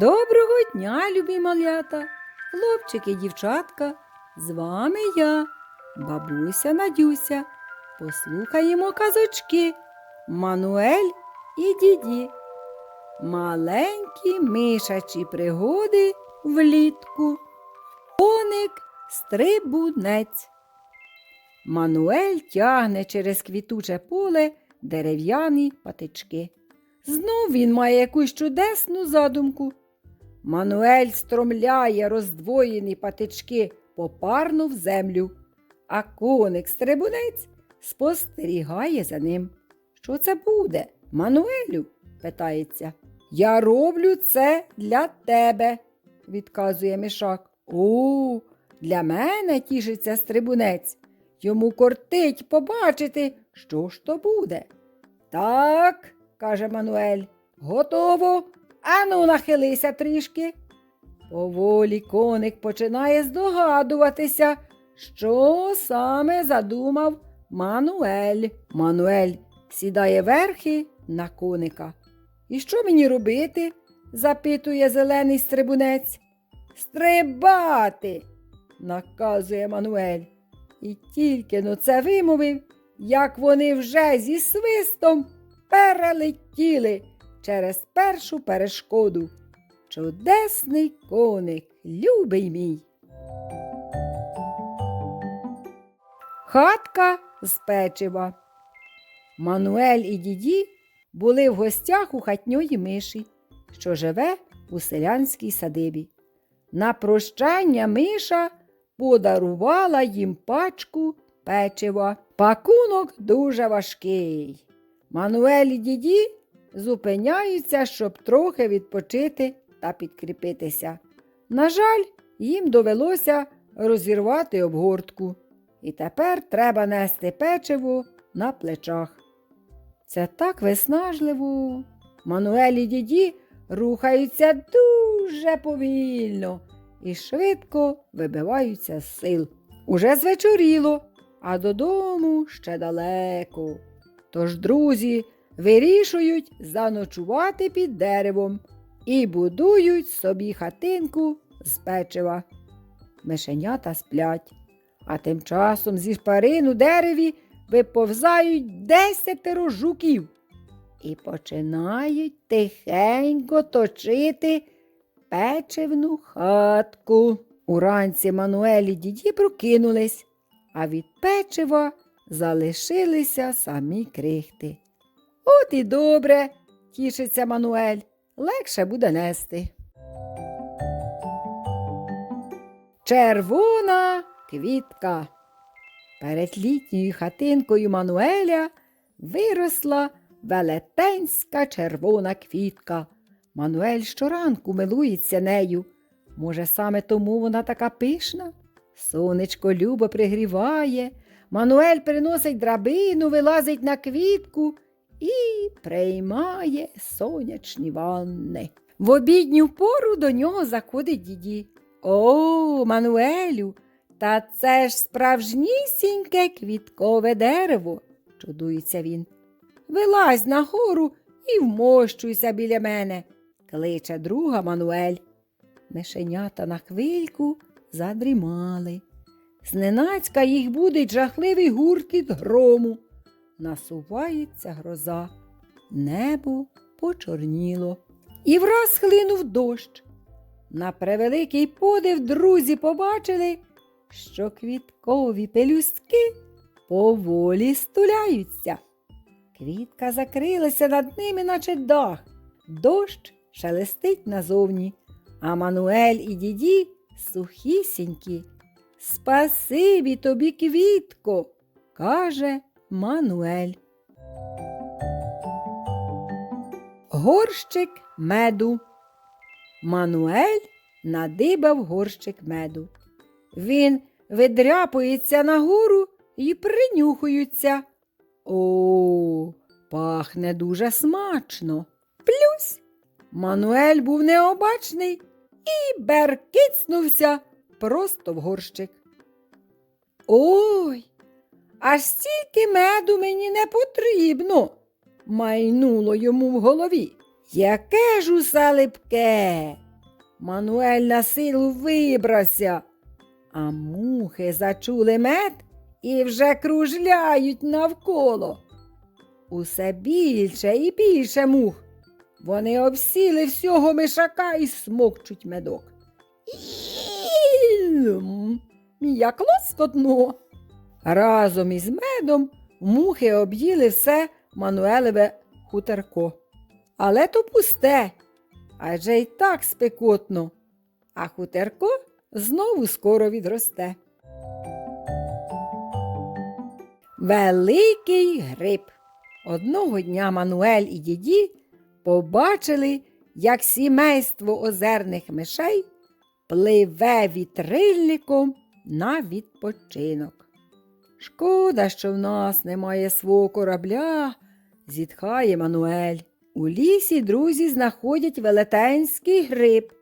Доброго дня, любі малята, хлопчики, дівчатка. З вами я, бабуся Надюся. Послухаємо казочки Мануель і діді. Маленькі мишачі пригоди влітку. Коник стрибунець. Мануель тягне через квітуче поле дерев'яні патички. Знов він має якусь чудесну задумку. Мануель стромляє роздвоєні патички попарно в землю, а коник стрибунець спостерігає за ним. Що це буде, Мануелю? питається. Я роблю це для тебе, відказує мішак. О, для мене тішиться стрибунець. Йому кортить побачити, що ж то буде. Так, каже Мануель, готово. Ану, нахилися трішки. Поволі коник починає здогадуватися, що саме задумав Мануель. Мануель сідає верхи на коника. І що мені робити? запитує зелений стрибунець. Стрибати, наказує Мануель. І тільки но це вимовив, як вони вже зі свистом перелетіли через першу перешкоду. Чудесний коник, любий мій. Хатка з печива. Мануель і діді були в гостях у хатньої миші, що живе у селянській садибі. На прощання миша подарувала їм пачку печива. Пакунок дуже важкий. Мануель і діді зупиняються, щоб трохи відпочити та підкріпитися. На жаль, їм довелося розірвати обгортку, і тепер треба нести печиво на плечах. Це так виснажливо. Мануель і діді рухаються дуже повільно і швидко вибиваються з сил. Уже звечоріло, а додому ще далеко. Тож друзі вирішують заночувати під деревом і будують собі хатинку з печива. Мишенята сплять, а тим часом зі шпарин у дереві виповзають десятеро жуків і починають тихенько точити печивну хатку. Уранці Мануелі діді прокинулись, а від печива залишилися самі крихти. От і добре, тішиться Мануель, легше буде нести. Червона квітка. Перед літньою хатинкою Мануеля виросла велетенська червона квітка. Мануель щоранку милується нею. Може, саме тому вона така пишна? Сонечко любо пригріває, Мануель приносить драбину, вилазить на квітку і приймає сонячні ванни. В обідню пору до нього заходить діді. О, Мануелю, та це ж справжнісіньке квіткове дерево, чудується він. Вилазь на гору і вмощуйся біля мене, кличе друга Мануель. Мишенята на хвильку задрімали. Зненацька їх будить жахливий гуркіт грому. Насувається гроза. Небо почорніло. І враз хлинув дощ. На превеликий подив друзі побачили, що квіткові пелюстки поволі стуляються. Квітка закрилася над ними, наче дах. Дощ шелестить назовні, а Мануель і діді сухісінькі. Спасибі тобі, квітко, каже Мануель. Горщик меду. Мануель надибав горщик меду. Він видряпується нагору і принюхується. О, пахне дуже смачно. Плюсь. Мануель був необачний і беркицнувся просто в горщик. Ой, аж стільки меду мені не потрібно, майнуло йому в голові. Яке ж усе липке, Мануель на силу вибрався, а мухи зачули мед і вже кружляють навколо. Усе більше і більше мух. Вони обсіли всього мишака і смокчуть медок. Як лоскотно. Разом із медом мухи об'їли все Мануелеве хутерко. Але то пусте, адже й так спекотно, а хутерко знову скоро відросте. Великий гриб. Одного дня Мануель і діді побачили, як сімейство озерних мишей пливе вітрильником на відпочинок. Шкода, що в нас немає свого корабля, зітхає Мануель. У лісі друзі знаходять велетенський гриб.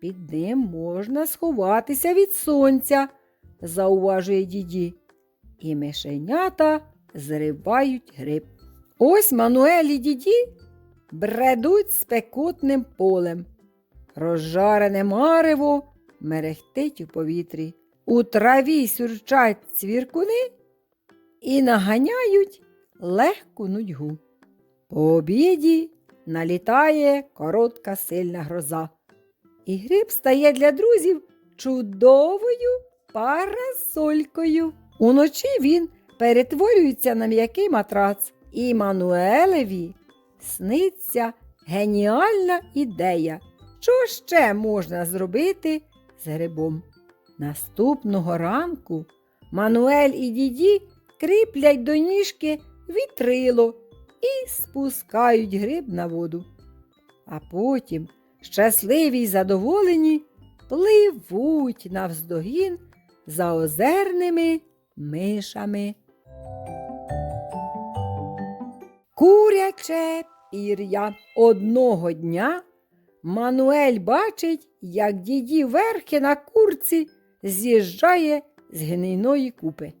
Під ним можна сховатися від сонця, зауважує діді. І мишенята зривають гриб. Ось Мануель і діді бредуть спекотним полем. Розжарене марево мерехтить у повітрі. У траві сюрчать цвіркуни і наганяють легку нудьгу. По обіді налітає коротка сильна гроза, і гриб стає для друзів чудовою парасолькою. Уночі він перетворюється на м'який матрац, і Мануелеві сниться геніальна ідея. Що ще можна зробити з грибом? Наступного ранку Мануель і діді кріплять до ніжки вітрило і спускають гриб на воду. А потім, щасливі й задоволені, пливуть навздогін за озерними мишами. Куряче пір'я. Одного дня Мануель бачить, як діді верхи на курці з'їжджає з гнійної купи.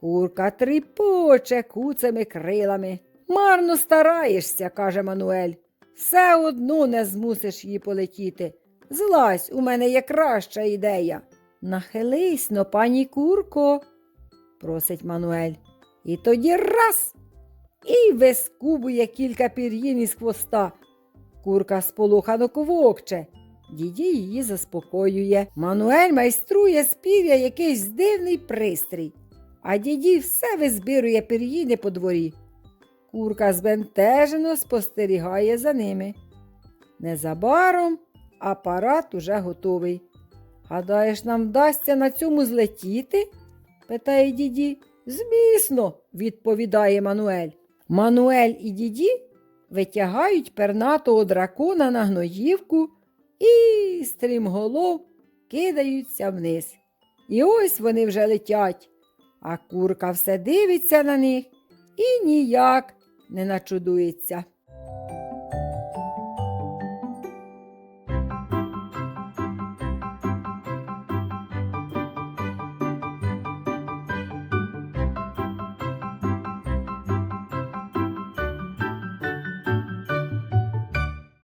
Курка тріпоче куцими крилами. Марно стараєшся, каже Мануель. Все одно не змусиш її полетіти. Злазь, у мене є краща ідея. Нахились но, пані курко, просить Мануель. І тоді раз і вискубує кілька пір'їн із хвоста. Курка сполохано ковокче. Діді її заспокоює. Мануель майструє з пір'я якийсь дивний пристрій, а діді все визбирує пір'їни по дворі. Курка збентежено спостерігає за ними. Незабаром апарат уже готовий. Гадаєш, нам вдасться на цьому злетіти? питає діді. Звісно, відповідає Мануель. Мануель і діді витягають пернатого дракона на гноївку і стрімголов кидаються вниз. І ось вони вже летять, а курка все дивиться на них і ніяк не начудується.